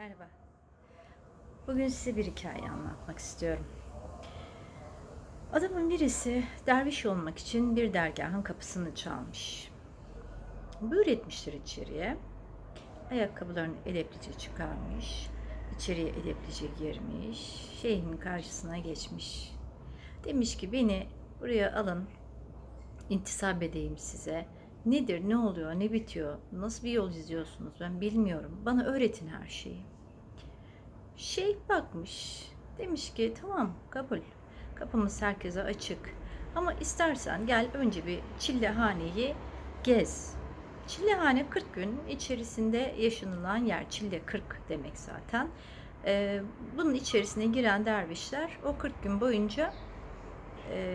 Merhaba. Bugün size bir hikaye anlatmak istiyorum. Adamın birisi derviş olmak için bir dergahın kapısını çalmış. Buyur etmiştir içeriye. Ayakkabılarını edeplice çıkarmış. İçeriye edeplice girmiş. Şeyhin karşısına geçmiş. Demiş ki beni buraya alın. İntisap edeyim size. Nedir, ne oluyor, ne bitiyor, nasıl bir yol izliyorsunuz ben bilmiyorum. Bana öğretin her şeyi. Şeyh bakmış. Demiş ki tamam kabul. Kapımız herkese açık. Ama istersen gel önce bir Çillehane'yi gez. Çillehane 40 gün içerisinde yaşanılan yer. Çille 40 demek zaten. Ee, bunun içerisine giren dervişler o 40 gün boyunca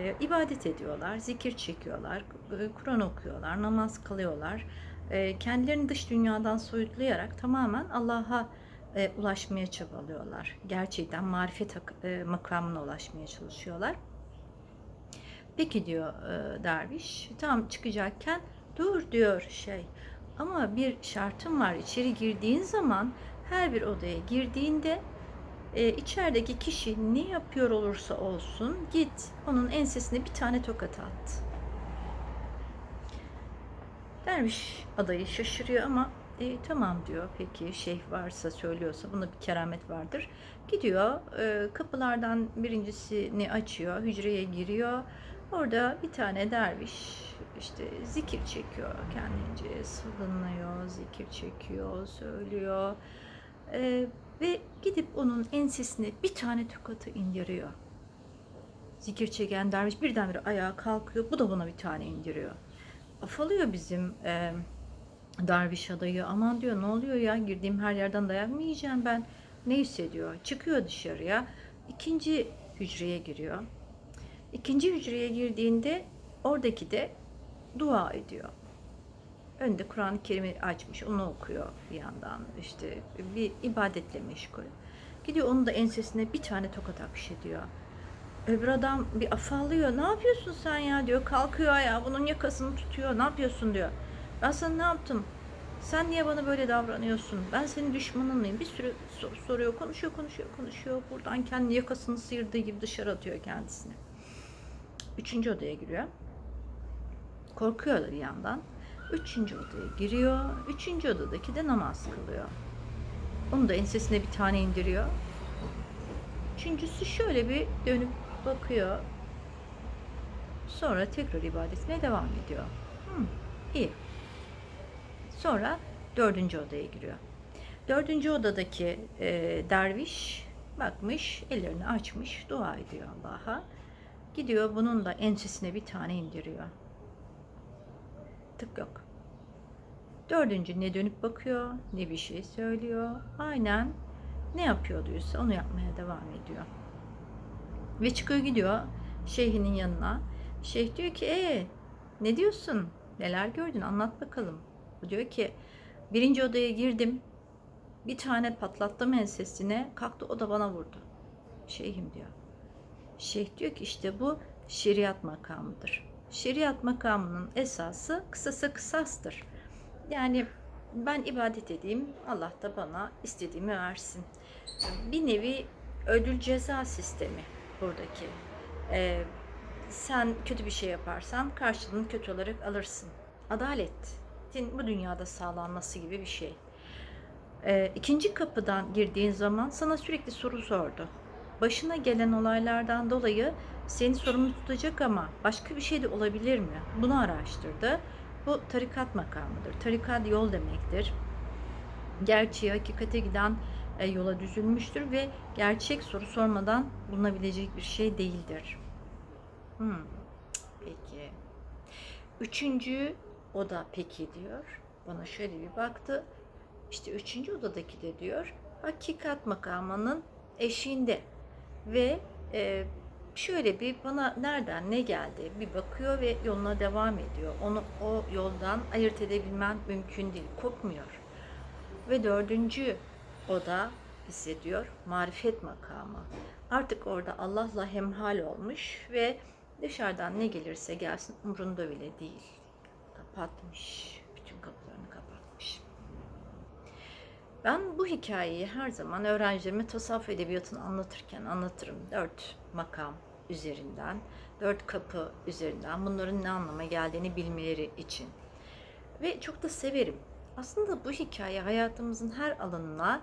e, ibadet ediyorlar, zikir çekiyorlar, e, Kur'an okuyorlar, namaz kılıyorlar. E, kendilerini dış dünyadan soyutlayarak tamamen Allah'a e, ulaşmaya çabalıyorlar. Gerçekten marifet e, makamına ulaşmaya çalışıyorlar. Peki diyor e, derviş, tam çıkacakken dur diyor şey. Ama bir şartım var. İçeri girdiğin zaman her bir odaya girdiğinde e, içerideki kişi ne yapıyor olursa olsun git onun ensesine bir tane tokat at. Derviş adayı şaşırıyor ama e, tamam diyor peki şeyh varsa söylüyorsa bunda bir keramet vardır. Gidiyor e, kapılardan birincisini açıyor hücreye giriyor. Orada bir tane derviş işte zikir çekiyor kendince sılınıyor zikir çekiyor söylüyor. E, ve gidip onun ensesine bir tane tokatı indiriyor. Zikir çeken derviş birdenbire ayağa kalkıyor. Bu da buna bir tane indiriyor. Afalıyor bizim e, derviş adayı. Aman diyor ne oluyor ya girdiğim her yerden dayak mı yiyeceğim ben? Ne hissediyor? Çıkıyor dışarıya. İkinci hücreye giriyor. İkinci hücreye girdiğinde oradaki de dua ediyor önde Kur'an-ı Kerim'i açmış, onu okuyor bir yandan. işte bir ibadetle meşgul. Gidiyor onun da ensesine bir tane tokat akış ediyor. Öbür adam bir afallıyor. Ne yapıyorsun sen ya diyor. Kalkıyor ayağa bunun yakasını tutuyor. Ne yapıyorsun diyor. Ben sana ne yaptım? Sen niye bana böyle davranıyorsun? Ben senin düşmanın mıyım? Bir sürü soru soruyor. Konuşuyor, konuşuyor, konuşuyor. Buradan kendi yakasını sıyırdığı gibi dışarı atıyor kendisini. Üçüncü odaya giriyor. Korkuyor bir yandan. Üçüncü odaya giriyor. Üçüncü odadaki de namaz kılıyor. Onu da ensesine bir tane indiriyor. Üçüncüsü şöyle bir dönüp bakıyor. Sonra tekrar ibadetine devam ediyor. Hmm, iyi. Sonra dördüncü odaya giriyor. Dördüncü odadaki e, derviş bakmış, ellerini açmış, dua ediyor Allah'a. Gidiyor bunun da ensesine bir tane indiriyor tık yok. Dördüncü ne dönüp bakıyor ne bir şey söylüyor. Aynen ne yapıyorduysa onu yapmaya devam ediyor. Ve çıkıyor gidiyor şeyhinin yanına. Şeyh diyor ki ee, ne diyorsun? Neler gördün anlat bakalım. O diyor ki birinci odaya girdim. Bir tane patlattım ensesine. Kalktı o da bana vurdu. Şeyhim diyor. Şeyh diyor ki işte bu şeriat makamıdır şeriat makamının esası kısasa kısastır. Yani ben ibadet edeyim, Allah da bana istediğimi versin. Bir nevi ödül ceza sistemi buradaki. Ee, sen kötü bir şey yaparsan karşılığını kötü olarak alırsın. Adaletin bu dünyada sağlanması gibi bir şey. Ee, ikinci kapıdan girdiğin zaman sana sürekli soru sordu. Başına gelen olaylardan dolayı seni sorumlu tutacak ama başka bir şey de olabilir mi? Bunu araştırdı. Bu tarikat makamıdır. Tarikat yol demektir. Gerçeği, hakikate giden e, yola düzülmüştür ve gerçek soru sormadan bulunabilecek bir şey değildir. Hmm, peki. Üçüncü oda peki diyor. Bana şöyle bir baktı. İşte üçüncü odadaki de diyor hakikat makamının eşiğinde ve e, şöyle bir bana nereden ne geldi bir bakıyor ve yoluna devam ediyor. Onu o yoldan ayırt edebilmen mümkün değil. Kopmuyor. Ve dördüncü oda hissediyor marifet makamı. Artık orada Allah'la hemhal olmuş ve dışarıdan ne gelirse gelsin umrunda bile değil. Kapatmış. Bütün kapılarını kapatmış. Ben bu hikayeyi her zaman öğrencilerime tasavvuf edebiyatını anlatırken anlatırım. Dört makam üzerinden, dört kapı üzerinden bunların ne anlama geldiğini bilmeleri için. Ve çok da severim. Aslında bu hikaye hayatımızın her alanına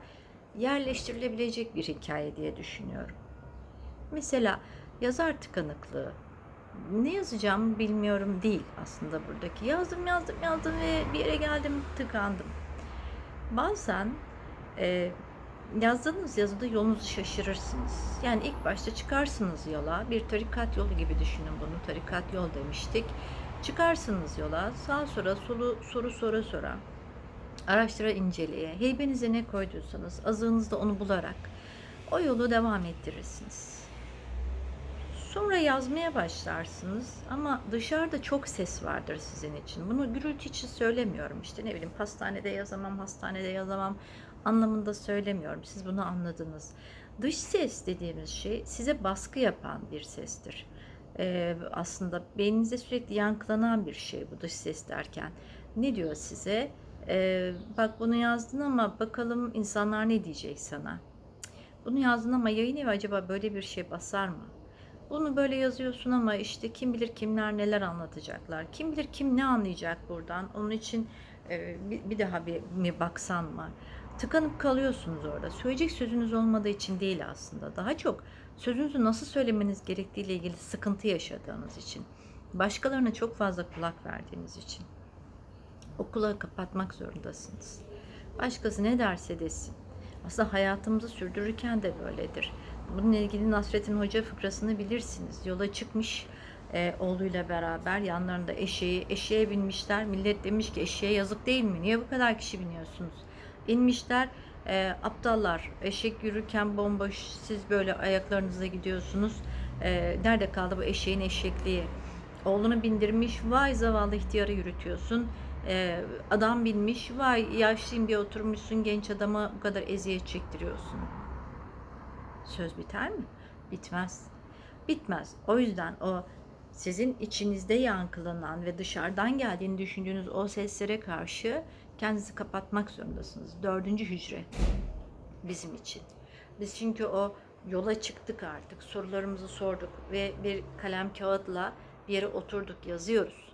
yerleştirilebilecek bir hikaye diye düşünüyorum. Mesela yazar tıkanıklığı. Ne yazacağımı bilmiyorum değil aslında buradaki. Yazdım yazdım yazdım ve bir yere geldim tıkandım. Bazen e, yazdığınız yazıda yolunuzu şaşırırsınız. Yani ilk başta çıkarsınız yola. Bir tarikat yolu gibi düşünün bunu. Tarikat yol demiştik. Çıkarsınız yola. Sağ sola solu, soru sora sora. Araştıra inceleye. Heybenize ne koyduysanız azığınızda onu bularak o yolu devam ettirirsiniz. Sonra yazmaya başlarsınız ama dışarıda çok ses vardır sizin için. Bunu gürültü için söylemiyorum. İşte ne bileyim hastanede yazamam, hastanede yazamam anlamında söylemiyorum. Siz bunu anladınız. Dış ses dediğimiz şey size baskı yapan bir sestir. Ee, aslında beyninizde sürekli yankılanan bir şey bu dış ses derken. Ne diyor size? Ee, bak bunu yazdın ama bakalım insanlar ne diyecek sana? Bunu yazdın ama yayın evi acaba böyle bir şey basar mı? Bunu böyle yazıyorsun ama işte kim bilir kimler neler anlatacaklar. Kim bilir kim ne anlayacak buradan. Onun için e, bir, bir daha bir mi baksan mı? Tıkanıp kalıyorsunuz orada. Söyleyecek sözünüz olmadığı için değil aslında. Daha çok sözünüzü nasıl söylemeniz gerektiğiyle ilgili sıkıntı yaşadığınız için. Başkalarına çok fazla kulak verdiğiniz için. O kulağı kapatmak zorundasınız. Başkası ne derse desin. Aslında hayatımızı sürdürürken de böyledir. Bununla ilgili Nasrettin Hoca fıkrasını bilirsiniz. Yola çıkmış e, oğluyla beraber yanlarında eşeği, eşeğe binmişler. Millet demiş ki eşeğe yazık değil mi? Niye bu kadar kişi biniyorsunuz? İnmişler e, aptallar eşek yürürken bomboş siz böyle ayaklarınıza gidiyorsunuz. E, nerede kaldı bu eşeğin eşekliği? Oğlunu bindirmiş vay zavallı ihtiyarı yürütüyorsun. E, adam binmiş vay yaşlıyım diye oturmuşsun genç adama bu kadar eziyet çektiriyorsun. Söz biter mi? Bitmez. Bitmez. O yüzden o sizin içinizde yankılanan ve dışarıdan geldiğini düşündüğünüz o seslere karşı kendinizi kapatmak zorundasınız. Dördüncü hücre bizim için. Biz çünkü o yola çıktık artık. Sorularımızı sorduk ve bir kalem kağıtla bir yere oturduk, yazıyoruz.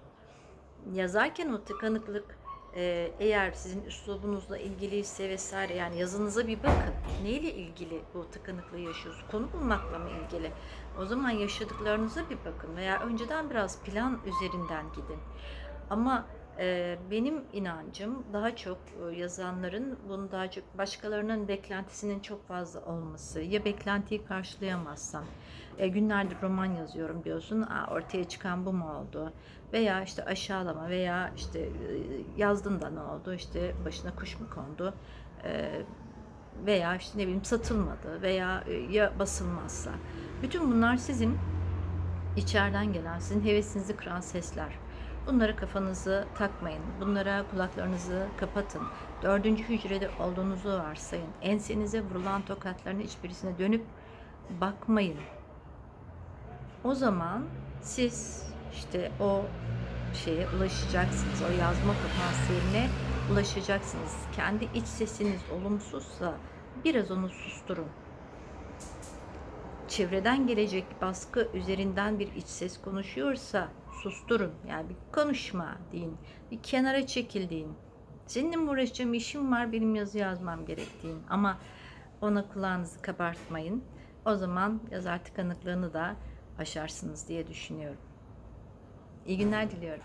Yazarken o tıkanıklık e, eğer sizin üslubunuzla ilgiliyse vesaire yani yazınıza bir bakın. Neyle ilgili bu tıkanıklığı yaşıyorsunuz? Konu bulmakla mı ilgili? O zaman yaşadıklarınıza bir bakın veya önceden biraz plan üzerinden gidin. Ama benim inancım daha çok e, yazanların bunu daha çok başkalarının beklentisinin çok fazla olması. Ya beklentiyi karşılayamazsam, e, günlerdir roman yazıyorum diyorsun, Aa, ortaya çıkan bu mu oldu? Veya işte aşağılama veya işte e, yazdın da ne oldu? İşte başına kuş mu kondu? Veya işte ne bileyim satılmadı veya ya basılmazsa. Bütün bunlar sizin içeriden gelen, sizin hevesinizi kıran sesler. Bunları kafanızı takmayın. Bunlara kulaklarınızı kapatın. Dördüncü hücrede olduğunuzu varsayın. Ensenize vurulan tokatların hiçbirisine dönüp bakmayın. O zaman siz işte o şeye ulaşacaksınız. O yazma potansiyeline ulaşacaksınız. Kendi iç sesiniz olumsuzsa biraz onu susturun. Çevreden gelecek baskı üzerinden bir iç ses konuşuyorsa susturun. Yani bir konuşma deyin. Bir kenara çekil deyin. Seninle mi uğraşacağım işim var benim yazı yazmam gerektiğin. Ama ona kulağınızı kabartmayın. O zaman yazar tıkanıklığını da aşarsınız diye düşünüyorum. İyi günler diliyorum.